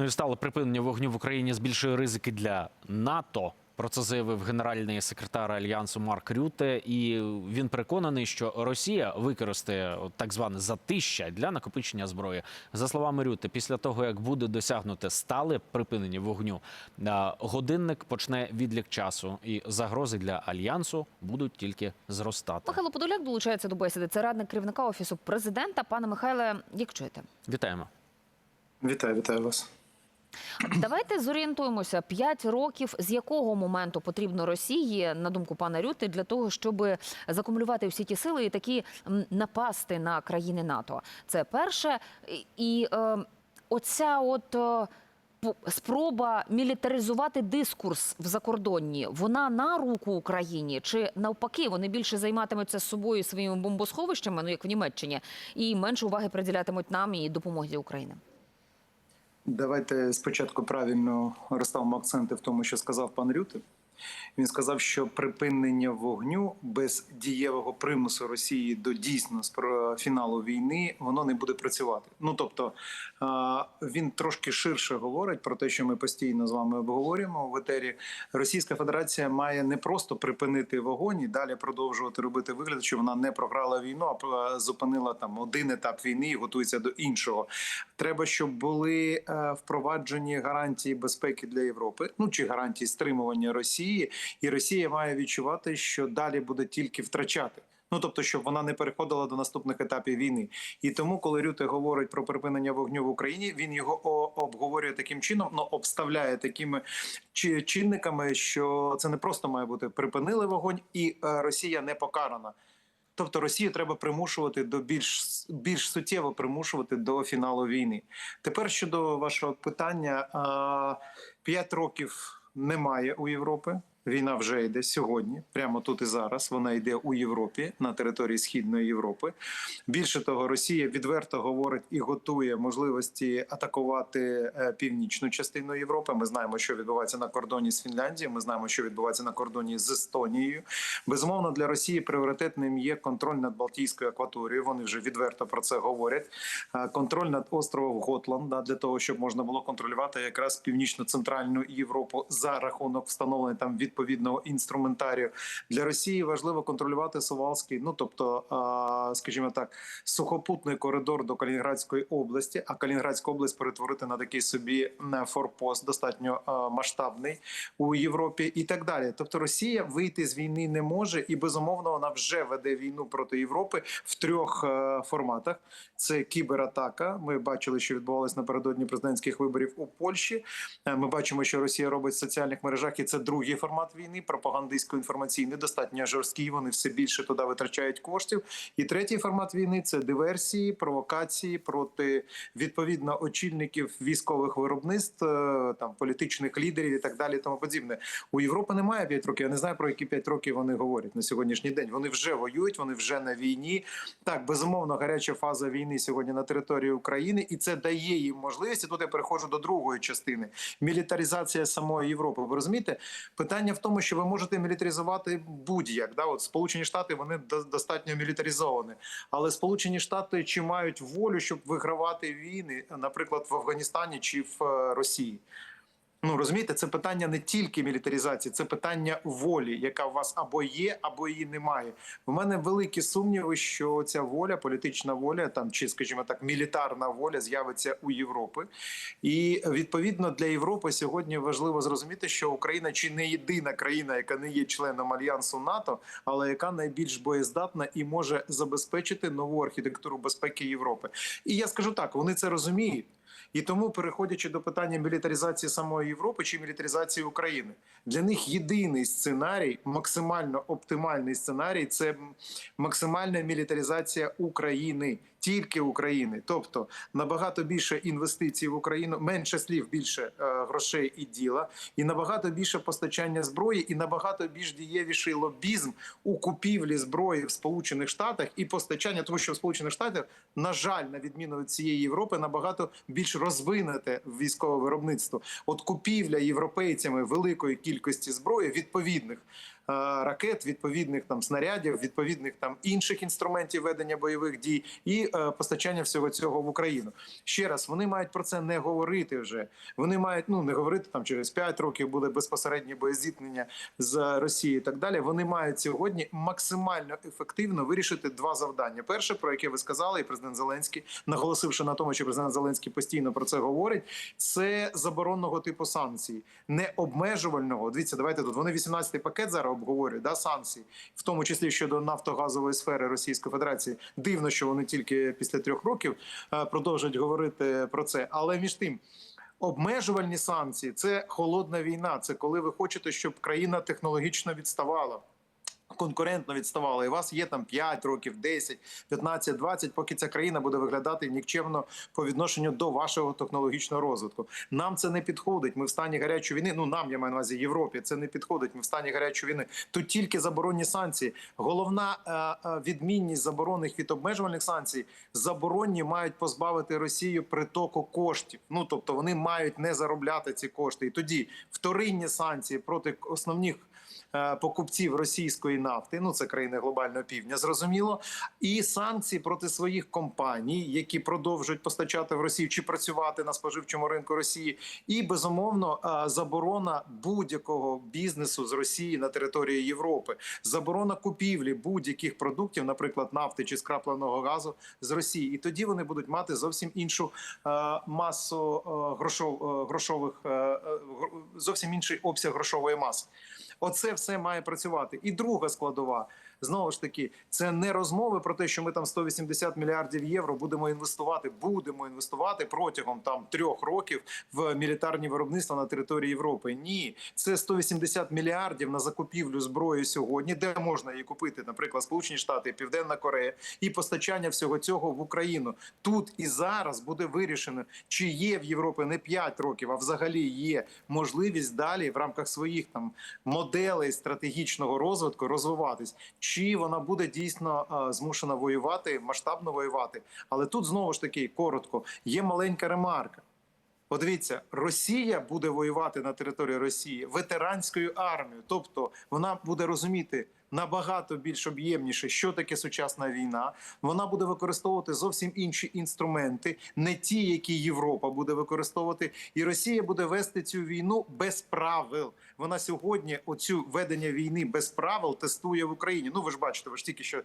Ну і стало припинення вогню в Україні збільшує ризики для НАТО. Про це заявив генеральний секретар альянсу Марк Рюте, і він переконаний, що Росія використає так зване затища для накопичення зброї. За словами Рюте, після того як буде досягнуте стале припинення вогню, годинник почне відлік часу, і загрози для альянсу будуть тільки зростати. Михайло Подоляк долучається до бесіди. Це радник керівника офісу президента. Пане Михайле, як чуєте? Вітаємо. Вітаю, вітаю вас. Давайте зорієнтуємося. П'ять років з якого моменту потрібно Росії, на думку пана Рюти, для того, щоб закумулювати всі ті сили і такі напасти на країни НАТО. Це перше. І- е, оця от. е, Спроба мілітаризувати дискурс в закордонні, вона на руку Україні чи навпаки вони більше займатимуться з собою своїми бомбосховищами, ну як в Німеччині, і менше уваги приділятимуть нам і допомозі України. Давайте спочатку правильно розставимо акценти в тому, що сказав пан Рюте. Він сказав, що припинення вогню без дієвого примусу Росії до дійсно фіналу війни воно не буде працювати. Ну тобто він трошки ширше говорить про те, що ми постійно з вами обговорюємо в етері. Російська Федерація має не просто припинити вогонь і далі продовжувати робити вигляд, що вона не програла війну, а зупинила там один етап війни і готується до іншого. Треба, щоб були е, впроваджені гарантії безпеки для Європи, ну чи гарантії стримування Росії, і Росія має відчувати, що далі буде тільки втрачати. Ну тобто, щоб вона не переходила до наступних етапів війни, і тому, коли Рюте говорить про припинення вогню в Україні, він його обговорює таким чином, ну обставляє такими чинниками, що це не просто має бути припинили вогонь, і е, Росія не покарана. Тобто Росію треба примушувати до більш більш суттєво примушувати до фіналу війни. Тепер щодо вашого питання, п'ять років немає у Європи. Війна вже йде сьогодні, прямо тут і зараз. Вона йде у Європі на території Східної Європи. Більше того, Росія відверто говорить і готує можливості атакувати е, північну частину Європи. Ми знаємо, що відбувається на кордоні з Фінляндією. Ми знаємо, що відбувається на кордоні з Естонією. Безумовно, для Росії пріоритетним є контроль над Балтійською акваторією. Вони вже відверто про це говорять. Е, Контроль над островом Готланд для того, щоб можна було контролювати якраз північно-центральну Європу за рахунок встановлення там відповідного інструментарію. Для Росії важливо контролювати Сувалський, ну тобто, скажімо так, сухопутний коридор до Калінінградської області, а Калінінградську область перетворити на такий собі форпост, достатньо масштабний у Європі, і так далі. Тобто, Росія вийти з війни не може, і безумовно вона вже веде війну проти Європи в трьох е, форматах: це кібератака. Ми бачили, що відбувалось напередодні президентських виборів у Польщі. Е, Ми бачимо, що Росія робить в соціальних мережах, і це другий формат війни. Пропагандистсько-інформаційний, достатньо жорсткий. Вони все більше туди витрачають коштів. І третій формат війни це диверсії, провокації проти відповідно очільників військових виробництв, е, там політичних лідерів і так далі. Тому подібне. У Європи немає 5 років. Я не знаю про які 5 років вони говорять на сьогоднішній день. Вони вже воюють, вони вже на війні. Так, безумовно, гаряча фаза війни сьогодні на території України, і це дає їм можливість. І тут я переходжу до другої частини мілітаризація самої Європи. Ви розумієте? Питання в тому, що ви можете мілітаризувати будь-як. Да? От Сполучені Штати вони до- достатньо мілітаризовані, але Сполучені Штати чи мають волю, щоб вигравати війни, наприклад, в Афганістані чи в е, Росії. Ну розумієте, це питання не тільки мілітаризації, це питання волі, яка у вас або є, або її немає. У мене великі сумніви, що ця воля, політична воля, там чи, скажімо так, мілітарна воля з'явиться у Європи. І відповідно для Європи сьогодні важливо зрозуміти, що Україна чи не єдина країна, яка не є членом альянсу НАТО, але яка найбільш боєздатна і може забезпечити нову архітектуру безпеки Європи. І я скажу так: вони це розуміють. І тому, переходячи до питання мілітаризації самої Європи чи мілітаризації України, для них єдиний сценарій, максимально оптимальний сценарій це максимальна мілітаризація України, тільки України. Тобто набагато більше інвестицій в Україну, менше слів, більше е, грошей і діла, і набагато більше постачання зброї, і набагато більш дієвіший лобізм у купівлі зброї в Сполучених Штатах і постачання, тому що в Сполучених Штатах, на жаль, на відміну від цієї Європи, набагато більш розвинуте військове виробництво. От купівля європейцями великої кількості зброї відповідних ракет, відповідних там снарядів, відповідних там інших інструментів ведення бойових дій і е, постачання всього цього в Україну. Ще раз вони мають про це не говорити вже. Вони мають ну не говорити там через 5 років буде безпосереднє боєзіткнення з Росією і так далі. Вони мають сьогодні максимально ефективно вирішити два завдання. Перше, про яке ви сказали, і президент Зеленський наголосивши на тому, що президент Зеленський постійно про це говорить. Це заборонного типу санкцій, не обмежувального. Дивіться, давайте тут вони 18-й пакет зараз обговорюють да санкції, в тому числі щодо нафтогазової сфери Російської Федерації. Дивно, що вони тільки після трьох років е, продовжують говорити про це. Але між тим. Обмежувальні санкції це холодна війна. Це коли ви хочете, щоб країна технологічно відставала. Конкурентно відставала, і у вас є там 5 років, 10, 15, 20, поки ця країна буде виглядати нікчемно по відношенню до вашого технологічного розвитку. Нам це не підходить. Ми в стані гарячої війни. Ну нам я маю на увазі Європі. Це не підходить. Ми в стані гарячої війни. Тут тільки заборонні санкції. Головна е, е, відмінність заборонних від обмежувальних санкцій заборонні мають позбавити Росію притоку коштів. Ну тобто вони мають не заробляти ці кошти. І тоді вторинні санкції проти основних покупців російської нафти, ну це країни глобального півдня, зрозуміло, і санкції проти своїх компаній, які продовжують постачати в Росію чи працювати на споживчому ринку Росії, і безумовно е, заборона будь-якого бізнесу з Росії на території Європи, заборона купівлі будь-яких продуктів, наприклад, нафти чи скрапленого газу з Росії, і тоді вони будуть мати зовсім іншу е, масу е, грошов, е, грошових е, е, зовсім інший обсяг грошової маси. Оце все має працювати. І друга складова. Знову ж таки, це не розмови про те, що ми там 180 мільярдів євро будемо інвестувати. Будемо інвестувати протягом там трьох років в мілітарні виробництва на території Європи. Ні, це 180 мільярдів на закупівлю зброї сьогодні, де можна її купити, наприклад, Сполучені Штати, Південна Корея, і постачання всього цього в Україну. Тут і зараз буде вирішено, чи є в Європі не 5 років, а взагалі є можливість далі в рамках своїх там моделей стратегічного розвитку розвиватись, чи вона буде дійсно е, змушена воювати, масштабно воювати. Але тут знову ж таки коротко є маленька ремарка. Подивіться, Росія буде воювати на території Росії ветеранською армією, тобто вона буде розуміти набагато більш об'ємніше, що таке сучасна війна. Вона буде використовувати зовсім інші інструменти, не ті, які Європа буде використовувати, і Росія буде вести цю війну без правил. Вона сьогодні оцю ведення війни без правил тестує в Україні. Ну ви ж бачите, ви ж тільки що е,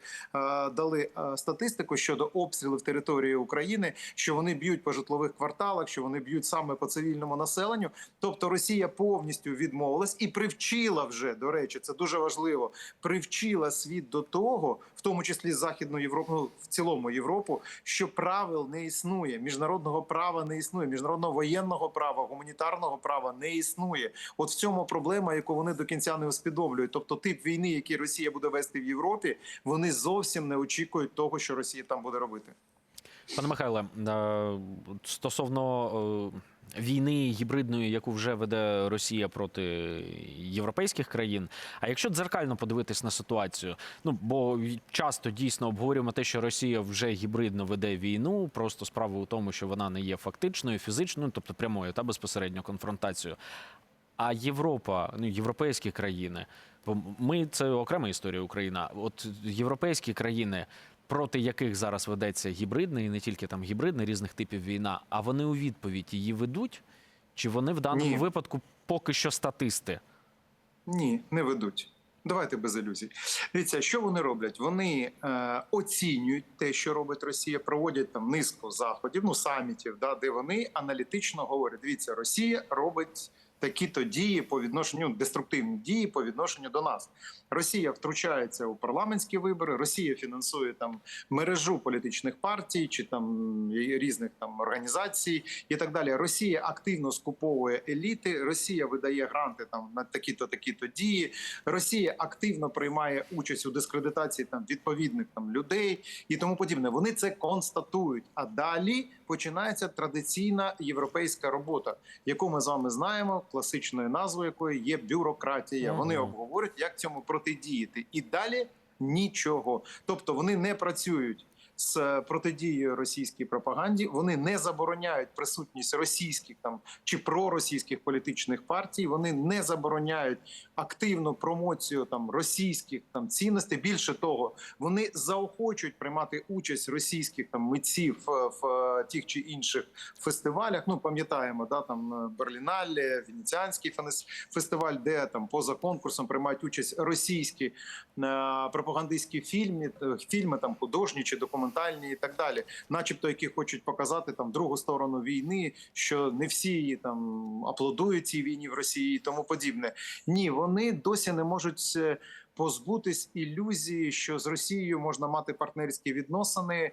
дали е, статистику щодо обстрілів території України, що вони б'ють по житлових кварталах, що вони б'ють саме по цивільному населенню. Тобто Росія повністю відмовилась і привчила вже до речі, це дуже важливо. Привчила світ до того, в тому числі Західну Європу, ну, в цілому Європу, що правил не існує, міжнародного права не існує, міжнародного воєнного права, гуманітарного права не існує. От в цьому проблема, яку вони до кінця не усвідомлюють. Тобто, тип війни, який Росія буде вести в Європі, вони зовсім не очікують того, що Росія там буде робити. Пане Михайле, е, стосовно е, війни гібридної, яку вже веде Росія проти європейських країн. А якщо дзеркально подивитись на ситуацію, ну бо часто дійсно обговорюємо те, що Росія вже гібридно веде війну, просто справа у тому, що вона не є фактичною, фізичною, тобто прямою та безпосередньо конфронтацією. А Європа, ну європейські країни, бо ми це окрема історія Україна. От європейські країни, проти яких зараз ведеться гібридна, і не тільки там гібридна, різних типів війна, а вони у відповідь її ведуть? Чи вони в даному Ні. випадку поки що статисти? Ні, не ведуть. Давайте без ілюзій. Дивіться, що вони роблять? Вони е, оцінюють те, що робить Росія, проводять там низку заходів, ну самітів, да, де вони аналітично говорять: дивіться, Росія робить такі-то дії по відношенню, деструктивні дії по відношенню до нас. Росія втручається у парламентські вибори, Росія фінансує там мережу політичних партій чи там різних там організацій і так далі. Росія активно скуповує еліти. Росія видає гранти там на такі-то такі-то дії. Росія активно приймає участь у дискредитації там відповідних там людей і тому подібне. Вони це констатують. А далі починається традиційна європейська робота, яку ми з вами знаємо, класичною назвою якої є бюрократія. Мгм. Вони обговорюють, як цьому протидіяти, і далі нічого. Тобто вони не працюють з е, протидією російській пропаганді. Вони не забороняють присутність російських там чи проросійських політичних партій. Вони не забороняють активну промоцію там російських там цінностей. Більше того, вони заохочують приймати участь російських там митців е, в е, тих чи інших фестивалях. Ну пам'ятаємо, да там Берлінале, Венеціанський фестиваль, де там поза конкурсом приймають участь російські пропагандистські фільми, фільми там художні чи документальні і так далі, начебто, які хочуть показати там другу сторону війни, що не всі її там аплодують цій війні в Росії і тому подібне. Ні, вони досі не можуть. Позбутись ілюзії, що з Росією можна мати партнерські відносини. Е,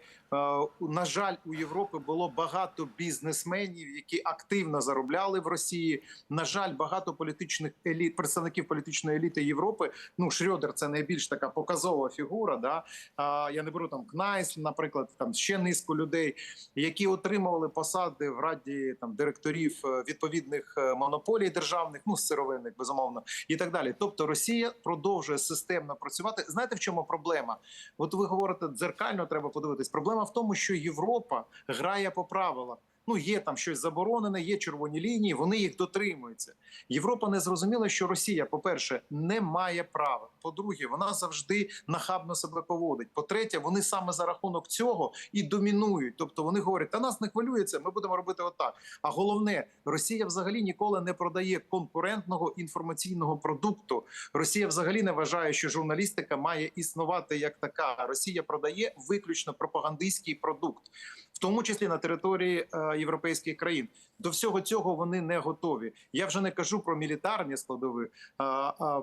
На жаль, у Європи було багато бізнесменів, які активно заробляли в Росії. На жаль, багато політичних еліт, представників політичної еліти Європи. Ну Шрёдер – це найбільш така показова фігура. Да я не беру там Кнайс, наприклад, там ще низку людей, які отримували посади в раді там директорів е, відповідних е, монополій державних, ну сировинних, безумовно, і так далі. Тобто Росія продовжує системно працювати. Знаєте, в чому проблема? От ви говорите, дзеркально треба подивитись. Проблема в тому, що Європа грає по правилах. Ну, є там щось заборонене, є червоні лінії, вони їх дотримуються. Європа не зрозуміла, що Росія, по-перше, не має права. По-друге, вона завжди нахабно себе поводить. По-третє, вони саме за рахунок цього і домінують. Тобто вони говорять, та нас не хвилюється, ми будемо робити отак. А головне, Росія взагалі ніколи не продає конкурентного інформаційного продукту. Росія взагалі не вважає, що журналістика має існувати як така. Росія продає виключно пропагандистський продукт, в тому числі на території е, європейських країн. До всього цього вони не готові. Я вже не кажу про мілітарні складові.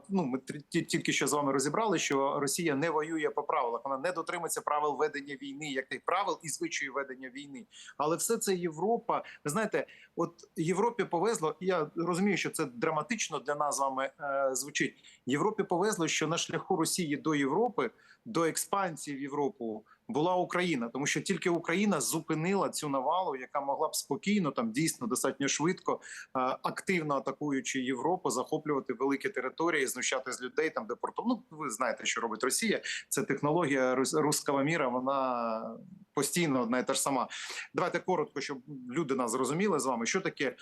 Ну ми тільки що з вами розібрали, що Росія не воює по правилах. Вона не дотримується правил ведення війни, як тих правил і звичаїв ведення війни. Але все це Європа. Ви знаєте, от Європі повезло. Я розумію, що це драматично для нас з вами е, звучить. Європі повезло, що на шляху Росії до Європи, до експансії в Європу була Україна, тому що тільки Україна зупинила цю навалу, яка могла б спокійно, там дійсно достатньо швидко, е, активно атакуючи Європу, захоплювати великі території, знущати з людей там, де порту. Ну ви знаєте, що робить Росія. Це технологія рус- руського міра. Вона постійно одна і та ж сама. Давайте коротко, щоб люди нас зрозуміли з вами, що таке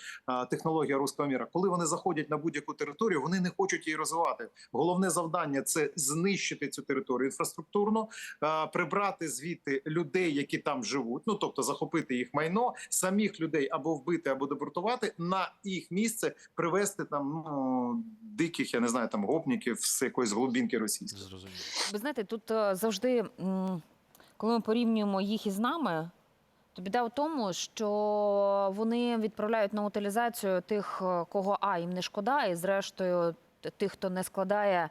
технологія руського міра. Коли вони заходять на будь-яку територію, вони не хочуть її розвивати. Головне завдання це знищити цю територію інфраструктурно, прибрати звідти людей, які там живуть. Ну тобто захопити їх майно, самих людей або вбити, або депортувати на їх місце, привезти там ну диких, я не знаю, там гопників з якоїсь глибінки російської. Ви знаєте, тут е, завжди, коли ми порівнюємо їх із нами, то біда в тому, що вони відправляють на утилізацію тих, е, кого а їм не шкода, і зрештою тих, хто не складає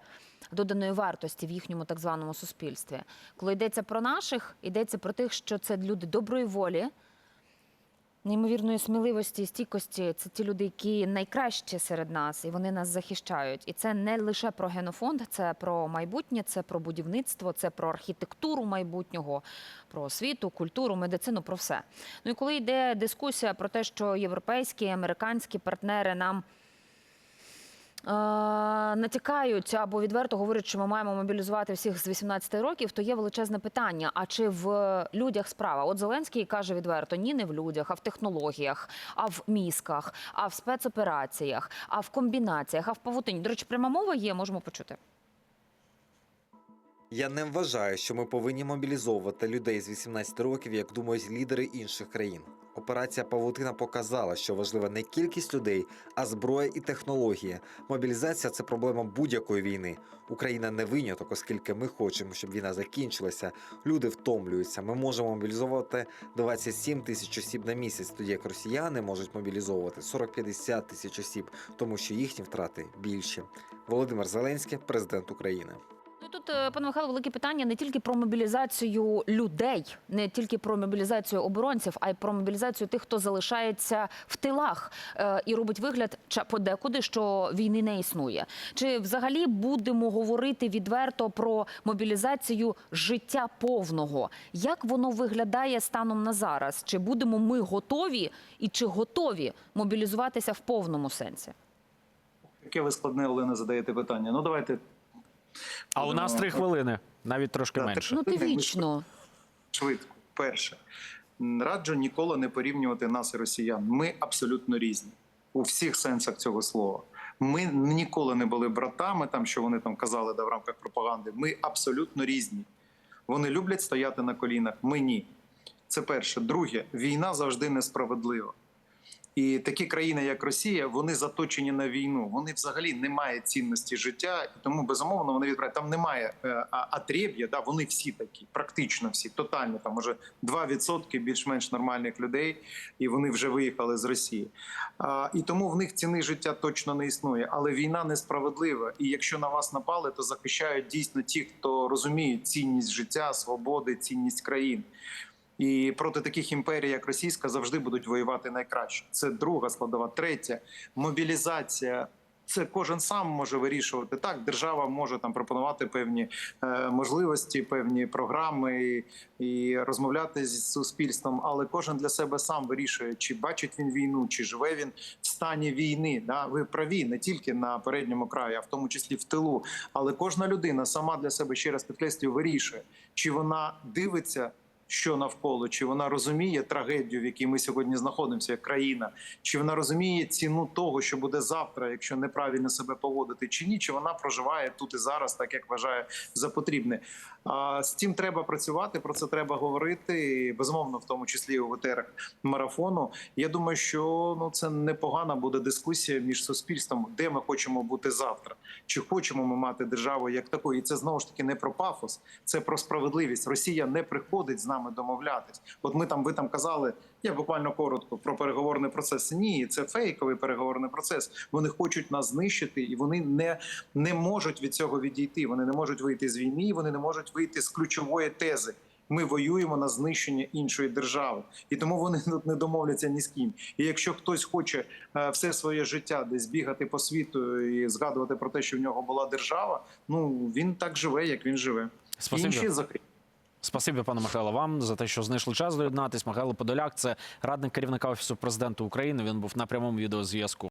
доданої вартості в їхньому так званому суспільстві. Коли йдеться про наших, йдеться про тих, що це люди доброї волі. Неймовірної сміливості і стійкості це ті люди, які найкращі серед нас, і вони нас захищають. І це не лише про генофонд, це про майбутнє, це про будівництво, це про архітектуру майбутнього, про освіту, культуру, медицину, про все. Ну і коли йде дискусія про те, що європейські американські партнери нам е, натякають або відверто говорять, що ми маємо мобілізувати всіх з 18 років, то є величезне питання: а чи в людях справа? От Зеленський каже відверто: ні, не в людях, а в технологіях, а в мізках, а в спецопераціях, а в комбінаціях, а в павутині. До речі, пряма мова є, можемо почути. Я не вважаю, що ми повинні мобілізовувати людей з 18 років, як думають лідери інших країн. Операція Павутина показала, що важлива не кількість людей, а зброя і технологія. Мобілізація це проблема будь-якої війни. Україна не виняток, оскільки ми хочемо, щоб війна закінчилася. Люди втомлюються. Ми можемо мобілізовувати 27 тисяч осіб на місяць, тоді як росіяни можуть мобілізовувати 40-50 тисяч осіб, тому що їхні втрати більші. Володимир Зеленський, президент України. Ну тут, е, пане Михайло, велике питання не тільки про мобілізацію людей, не тільки про мобілізацію оборонців, а й про мобілізацію тих, хто залишається в тилах е, і робить вигляд подекуди, що війни не існує. Чи взагалі будемо говорити відверто про мобілізацію життя повного? Як воно виглядає станом на зараз? Чи будемо ми готові і чи готові мобілізуватися в повному сенсі? Яке ви складне, Олена, задаєте питання? Ну давайте А у нас три хвилини, навіть трошки менше. Ну ти вічно. швидко. Перше, раджу ніколи не порівнювати нас і росіян. Ми абсолютно різні у всіх сенсах цього слова. Ми ніколи не були братами, там що вони там казали да, в рамках пропаганди. Ми абсолютно різні. Вони люблять стояти на колінах. Ми ні. Це перше. Друге, війна завжди несправедлива. І такі країни, як Росія, вони заточені на війну. Вони взагалі не мають цінності життя, і тому безумовно вони відправляють. Там немає е, атреб'я, да, вони всі такі, практично всі, тотально. Там може 2% більш-менш нормальних людей, і вони вже виїхали з Росії. А, і тому в них ціни життя точно не існує. Але війна несправедлива. І якщо на вас напали, то захищають дійсно ті, хто розуміють цінність життя, свободи, цінність країн. І проти таких імперій, як російська, завжди будуть воювати найкраще. Це друга складова. Третя мобілізація. Це кожен сам може вирішувати. Так, держава може там пропонувати певні е, можливості, певні програми і, і розмовляти з суспільством, але кожен для себе сам вирішує, чи бачить він війну, чи живе він в стані війни. Да? Ви праві не тільки на передньому краї, а в тому числі в тилу. Але кожна людина сама для себе ще раз підкреслюю, вирішує, чи вона дивиться що навколо, чи вона розуміє трагедію, в якій ми сьогодні знаходимося, як країна, чи вона розуміє ціну того, що буде завтра, якщо неправильно себе поводити, чи ні, чи вона проживає тут і зараз, так як вважає за потрібне. З цим треба працювати, про це треба говорити. і, Безумовно, в тому числі у етерах марафону. Я думаю, що ну це непогана буде дискусія між суспільством, де ми хочемо бути завтра, чи хочемо ми мати державу як таку. І це знову ж таки не про пафос, це про справедливість. Росія не приходить з нами домовлятись. От ми там, ви там казали, я буквально коротко про переговорний процес. Ні, це фейковий переговорний процес. Вони хочуть нас знищити, і вони не, не можуть від цього відійти. Вони не можуть вийти з війни, вони не можуть вийти з ключової тези. Ми воюємо на знищення іншої держави, і тому вони тут не домовляться ні з ким. І якщо хтось хоче е, все своє життя десь бігати по світу і згадувати про те, що в нього була держава, ну він так живе, як він живе. Спасибі. Інші закриті. Спасибі, пане Михайло, вам за те, що знайшли час доєднатись. Михайло Подоляк, це радник керівника офісу президента України. Він був на прямому відеозв'язку.